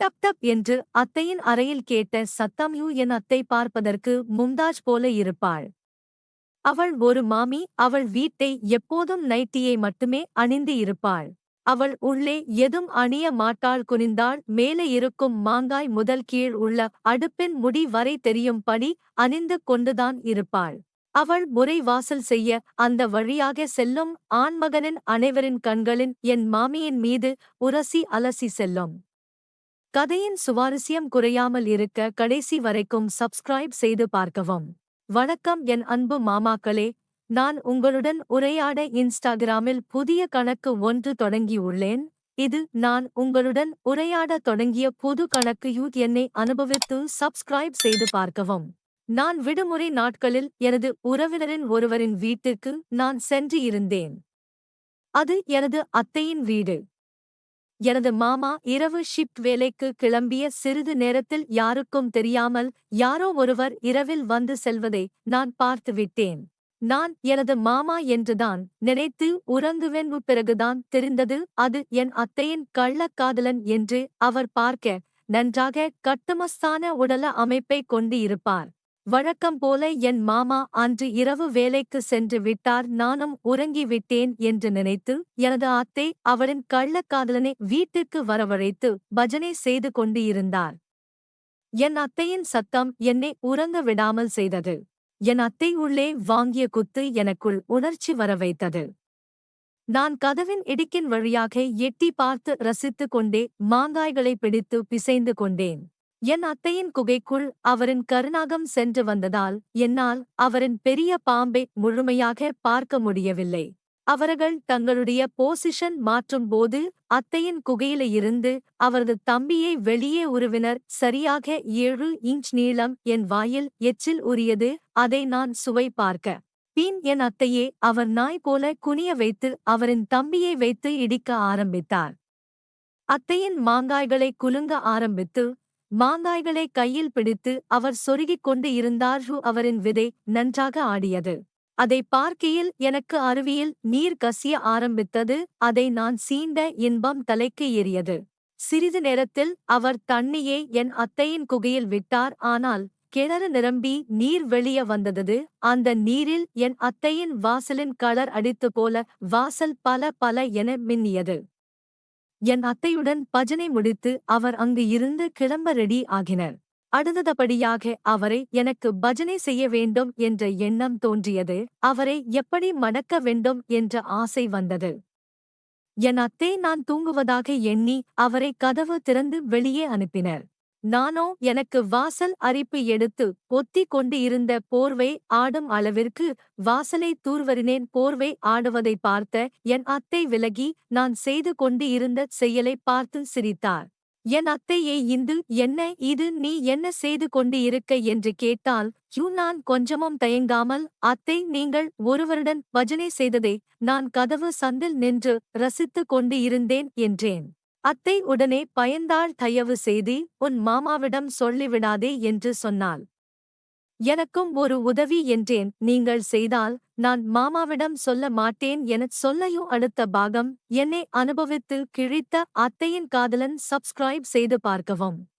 Dub dub என்று அத்தையின் அறையில் கேட்ட சத்தம் யூ என் அத்தை பார்ப்பதற்கு மும்தாஜ் போல இருப்பாள். அவள் ஒரு மாமி அவள் வீட்டை எப்போதும் நைட்டியை மட்டுமே அணிந்து இருப்பாள். அவள் உள்ளே எதும் அணிய மாட்டாள் குனிந்தாள் மேலே இருக்கும் மாங்காய் முதல் கீழ் உள்ள அடுப்பின் முடி வரை தெரியும்படி அணிந்து கொண்டுதான் இருப்பாள். அவள் முறை வாசல் செய்ய அந்த வழியாக செல்லும் ஆண்மகனின் அனைவரின் கண்களின் என் மாமியின் மீது உரசி அலசி செல்லும். கதையின் சுவாரஸ்யம் குறையாமல் இருக்க கடைசி வரைக்கும் சப்ஸ்கிரைப் செய்து பார்க்கவும். வணக்கம் என் அன்பு மாமாக்களே. நான் உங்களுடன் உரையாட இன்ஸ்டாகிராமில் புதிய கணக்கு ஒன்று தொடங்கியுள்ளேன். இது நான் உங்களுடன் உரையாட தொடங்கிய புது கணக்கு யூத் என்னை அனுபவித்து சப்ஸ்கிரைப் செய்து பார்க்கவும். நான் விடுமுறை நாட்களில் எனது உறவினரின் ஒருவரின் வீட்டிற்கு நான் சென்று இருந்தேன். அது எனது அத்தையின் வீடு. எனது மாமா இரவு ஷிப்ட் வேலைக்கு கிளம்பிய சிறிது நேரத்தில் யாருக்கும் தெரியாமல் யாரோ ஒருவர் இரவில் வந்து செல்வதை நான் பார்த்துவிட்டேன் நான் எனது மாமா என்றுதான் நினைத்து உறங்குவேன் பிறகுதான் தெரிந்தது அது என் அத்தையின் கள்ளக்காதலன் என்று அவர் பார்க்க நன்றாக கட்டுமஸ்தான உடல அமைப்பை கொண்டு இருப்பார் வழக்கம் போல என் மாமா அன்று இரவு வேலைக்கு சென்று விட்டார் நானும் உறங்கிவிட்டேன் என்று நினைத்து எனது அத்தை அவளின் கள்ளக்காதலனை வீட்டிற்கு வரவழைத்து பஜனை செய்து கொண்டு இருந்தார். என் அத்தையின் சத்தம் என்னை உறங்க விடாமல் செய்தது. என் அத்தை உள்ளே வாங்கிய குத்து எனக்குள் உணர்ச்சி வர வைத்தது. நான் கதவின் இடுக்கின் வழியாக எட்டி பார்த்து ரசித்துக் கொண்டே மாங்காய்களை பிடித்து பிசைந்து கொண்டேன். என் அத்தையின் குகைக்குள் அவரின் கருணாகம் சென்று வந்ததால் என்னால் அவரின் பெரிய பாம்பை முழுமையாக பார்க்க முடியவில்லை. அவர்கள் தங்களுடைய போசிஷன் மாற்றும் போது அத்தையின் குகையிலிருந்து அவரது தம்பியை வெளியே உருவினர். சரியாக ஏழு இன்ச் நீளம் என் வாயில் எச்சில் உரியது அதை நான் சுவை பார்க்க. பின் என் அத்தையே அவர் நாய் போல குனிய வைத்து அவரின் தம்பியை வைத்து இடிக்க ஆரம்பித்தார். அத்தையின் மாங்காய்களை குலுங்க ஆரம்பித்து மாங்காய்களை கையில் பிடித்து அவர் சொருகிக் கொண்டு இருந்தார். அவரின் விதை நன்றாக ஆடியது. அதை பார்க்கையில் எனக்கு அருவியில் நீர் கசிய ஆரம்பித்தது. அதை நான் சீண்ட இன்பம் தலைக்கு ஏறியது. சிறிது நேரத்தில் அவர் தண்ணியை என் அத்தையின் குகையில் விட்டார். ஆனால் கிணறு நிரம்பி நீர் வெளிய வந்தது. அந்த நீரில் என் அத்தையின் வாசலின் கலர் அடித்து போல வாசல் பல பல என மின்னியது. என் அத்தையுடன் பஜனை முடித்து அவர் அங்கு இருந்து கிளம்ப ரெடி ஆகினர். அடுத்தபடியாக அவரை எனக்கு பஜனை செய்ய வேண்டும் என்ற எண்ணம் தோன்றியது. அவரை எப்படி மணக்க வேண்டும் என்ற ஆசை வந்தது. என் அத்தை நான் தூங்குவதாக எண்ணி அவரை கதவு திறந்து வெளியே அனுப்பினர். நானோ எனக்கு வாசல் அரிப்பு எடுத்து ஒத்திக் கொண்டு இருந்த போர்வை ஆடும் அளவிற்கு வாசலை தூர்வரினேன் போர்வை ஆடுவதை பார்த்த என் அத்தை விலகி நான் செய்து கொண்டு இருந்த செயலை பார்த்து சிரித்தார் என் அத்தையை இந்து என்ன இது? நீ என்ன செய்து கொண்டு இருக்க? என்று கேட்டால் யூ நான் கொஞ்சமும் தயங்காமல் அத்தை நீங்கள் ஒருவருடன் பஜனை செய்ததை நான் கதவு சந்தில் நின்று ரசித்துக் கொண்டு இருந்தேன் என்றேன். அத்தை உடனே பயந்தாள் தயவு செய்தி உன் மாமாவிடம் சொல்லிவிடாதே என்று சொன்னாள். எனக்கும் ஒரு உதவி என்றேன். நீங்கள் செய்தால் நான் மாமாவிடம் சொல்ல மாட்டேன் எனச் சொல்லையோ அடுத்த பாகம் என்னை அனுபவித்து கிழித்த அத்தையின் காதலன் சப்ஸ்கிரைப் செய்து பார்க்கவும்.